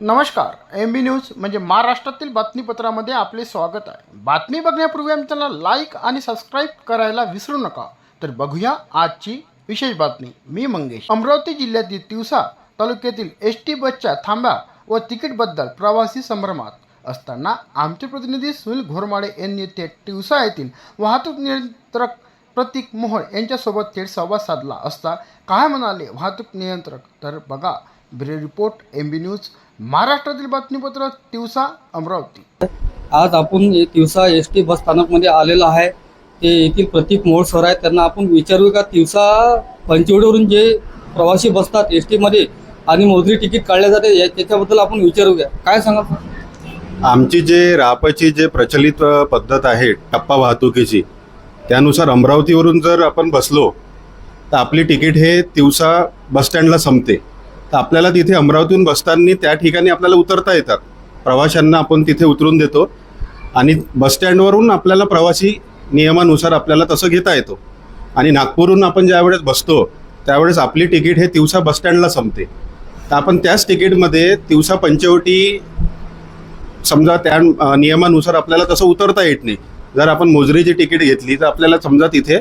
नमस्कार M B news म्हणजे महाराष्ट्रातील बातमीपत्रामध्ये आपले स्वागत आहे. बातमी बघण्यापूर्वी आमच्याला लाईक आणि सबस्क्राईब करायला विसरू नका. तर बघूया आजची विशेष बातमी. मी मंगेश. अमरावती जिल्ह्यातील तिवसा तालुक्यातील एस टी बसच्या थांब्या व तिकीटबद्दल प्रवासी संभ्रमात असताना आमचे प्रतिनिधी सुनील घोरमाडे यांनी थेट तिवसा येथील वाहतूक नियंत्रक प्रतीक मोहोळ यांच्यासोबत थेट संवाद साधला असता. काय म्हणाले वाहतूक नियंत्रक? तर बघा bureau report M B news महाराष्ट्रातील बातमीपत्र तिवसा अमरावती. आज आपण ये तिवसा एस टी बस स्थानकमध्ये आलेलो आहे. ते येथील प्रतीक मोहोळ सर आहेत. त्यांना आपण विचारू का तिवसा पंचवडीवरून जे प्रवासी बसतात एस टीमध्ये आणि मोजरी तिकीट काढल्या जाते या- त्याच्याबद्दल आपण विचारूया काय सांगा? आमची जे रापची जे प्रचलित अ, पद्धत आहे टप्पा वाहतुकीची त्यानुसार अमरावतीवरून जर आपण बसलो तर आपली तिकीट हे तिवसा बसस्टँडला संपते. तर आपल्याला तिथे अमरावतीहून बसताना त्या ठिकाणी आपल्याला उतरता येतात. प्रवाशांना आपण तिथे उतरून देतो. आणि बसस्टँडवरून आपल्याला प्रवासी नियमानुसार आपल्याला तसं घेता येतो. आणि नागपूरहून आपण ज्यावेळेस बसतो त्यावेळेस आपली तिकीट हे तिवसा बसस्टँडला संपते. तर आपण त्याच तिकीटमध्ये तिवसा पंचवटी समजा त्या नियमानुसार आपल्याला तसं उतरता येत नाही. जर आपण मोजरीची तिकीट घेतली तर आपल्याला समजा तिथे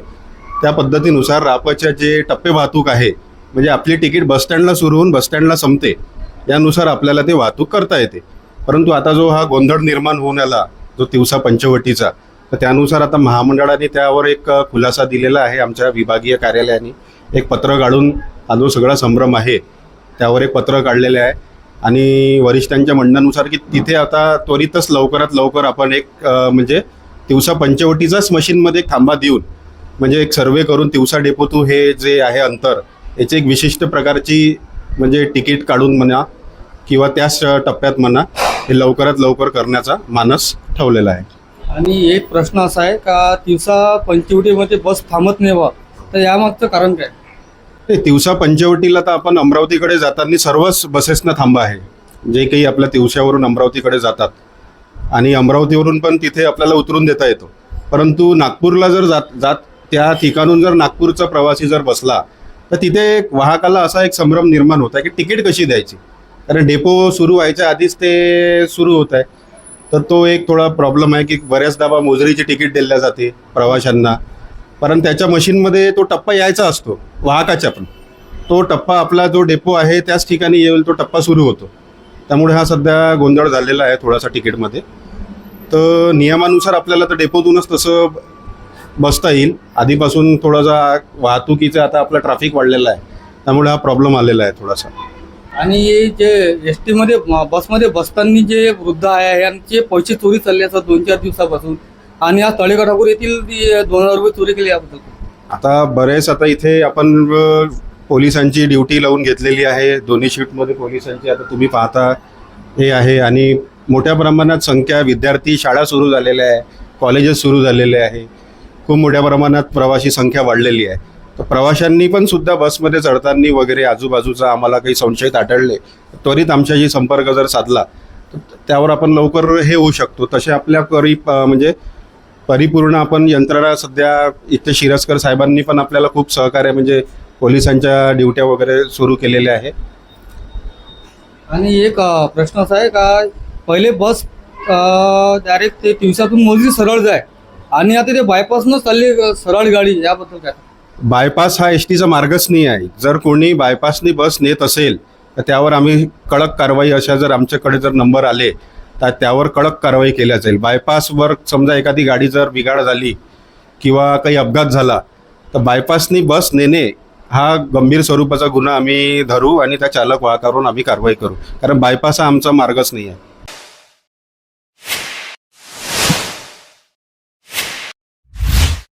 त्या पद्धतीनुसार रापाच्या जे टप्पे वाहतूक आहे म्हणजे आपली तिकीट बसस्टँडला सुरू होऊन बसस्टँडला संपते. यानुसार आपल्याला ते वाहतूक करता येते. परंतु आता जो हा गोंधळ निर्माण होऊन आला जो तिवसा पंचवटीचा तर त्यानुसार आता महामंडळाने त्यावर एक खुलासा दिलेला आहे आमच्या विभागीय कार्यालयाने. एक पत्र काढून हा जो सगळा संभ्रम आहे त्यावर एक पत्र काढलेले आहे. आणि वरिष्ठांच्या म्हणण्यानुसार की तिथे आता त्वरितच लवकरात लवकर आपण एक म्हणजे तिवसा पंचवटीचाच मशीनमध्ये एक थांबा देऊन म्हणजे एक सर्वे करून तिवसा डेपो टू हे जे आहे अंतर याची एक विशिष्ट प्रकारची म्हणजे तिकीट काढून म्हणा किंवा त्याच टप्प्यात म्हणा हे लवकरात लवकर करण्याचा मानस ठेवलेला आहे. आणि एक प्रश्न असा आहे का तिवसा पंचवटीमध्ये बस थांबत नाही बा तर यामागचं कारण काय? ते तिवसा पंचवटीला तर आपण अमरावतीकडे जाताना सर्वच बसेसना थांबा आहे. जे काही आपल्या तिवसावरून अमरावतीकडे जातात. आणि अमरावतीवरून पण तिथे आपल्याला उतरून देता येतो. परंतु नागपूरला जर जात जात त्या ठिकाणून जर नागपूरचा प्रवासी जर बसला तर तिथे एक वाहकाला असा एक संभ्रम निर्माण होता आहे की तिकीट कशी द्यायची? कारण डेपो सुरू व्हायच्या आधीच ते सुरू होत आहे. तर तो एक थोडा प्रॉब्लेम आहे की बऱ्याचदा बा मोजरीची तिकीट दिल्या जाते प्रवाशांना. कारण त्याच्या मशीनमध्ये तो टप्पा यायचा असतो वाहकाच्या पण. तो टप्पा आपला जो डेपो आहे त्याच ठिकाणी येईल तो टप्पा सुरू होतो. त्यामुळे हा सध्या गोंधळ झालेला आहे थोडासा तिकीटमध्ये. तर नियमानुसार आपल्याला तर डेपोतूनच तसं बसता येईल. आधीपासून थोडासा वाहतुकीचा आता आपला ट्रॅफिक वाढलेला आहे. त्यामुळे हा प्रॉब्लेम आलेला आहे थोडासा. आणि जे एस टीमध्ये बसमध्ये बसताना जे वृद्ध आहे यांचे पैसे चोरी चालले असतात दोन चार दिवसापासून. आणि आज तळेगडापूर येथील दोन हजार रुपये चोरी केली याबद्दल. आता बरेच आता इथे आपण पोलिसांची ड्युटी लावून घेतलेली आहे. दोन्ही शिफ्टमध्ये पोलिसांची आता तुम्ही पाहता. हे आहे आणि मोठ्या प्रमाणात संख्या विद्यार्थी शाळा सुरू झालेल्या आहे. कॉलेजेस सुरू झालेले आहे. खूप मोठ्या प्रमाणात प्रवासी संख्या वाढलेली आहे. तर प्रवाशांनी पण सुद्धा बसमध्ये चढताना वगैरे आजूबाजूचा आम्हाला काही संशयित आढळले त्वरित आमच्याशी संपर्क जर साधला तर त्यावर आपण लवकर हे होऊ शकतो. तसे आपल्या परी म्हणजे परिपूर्ण आपण यंत्रणा सध्या इथे शिरस्कर साहेबांनी पण आपल्याला खूप सहकार्य म्हणजे पोलिसांच्या ड्युट्या वगैरे सुरू केलेल्या आहे. आणि एक प्रश्न असा आहे का पहिले बस डायरेक्ट ते दिवसातून मोजली सरळ जाय. आणि आता ते बायपासनं चालली अ, सरळ गाडी याबद्दल काय? बायपास हा एस टीचा मार्गच नाही आहे. जर कोणी बायपासनी बस नेत असेल तर त्यावर आम्ही कडक कारवाई अशा जर आमच्याकडे जर नंबर आले तर त्यावर कडक कारवाई केल्या जाईल. बायपासवर समजा एखादी गाडी जर बिघाड झाली किंवा काही अपघात झाला तर बायपासनी बस नेणे हा गंभीर स्वरूपाचा गुन्हा आम्ही धरू आणि त्या चालक वाहकावरून आम्ही कारवाई करू. कारण बायपास हा आमचा मार्गच नाही आहे.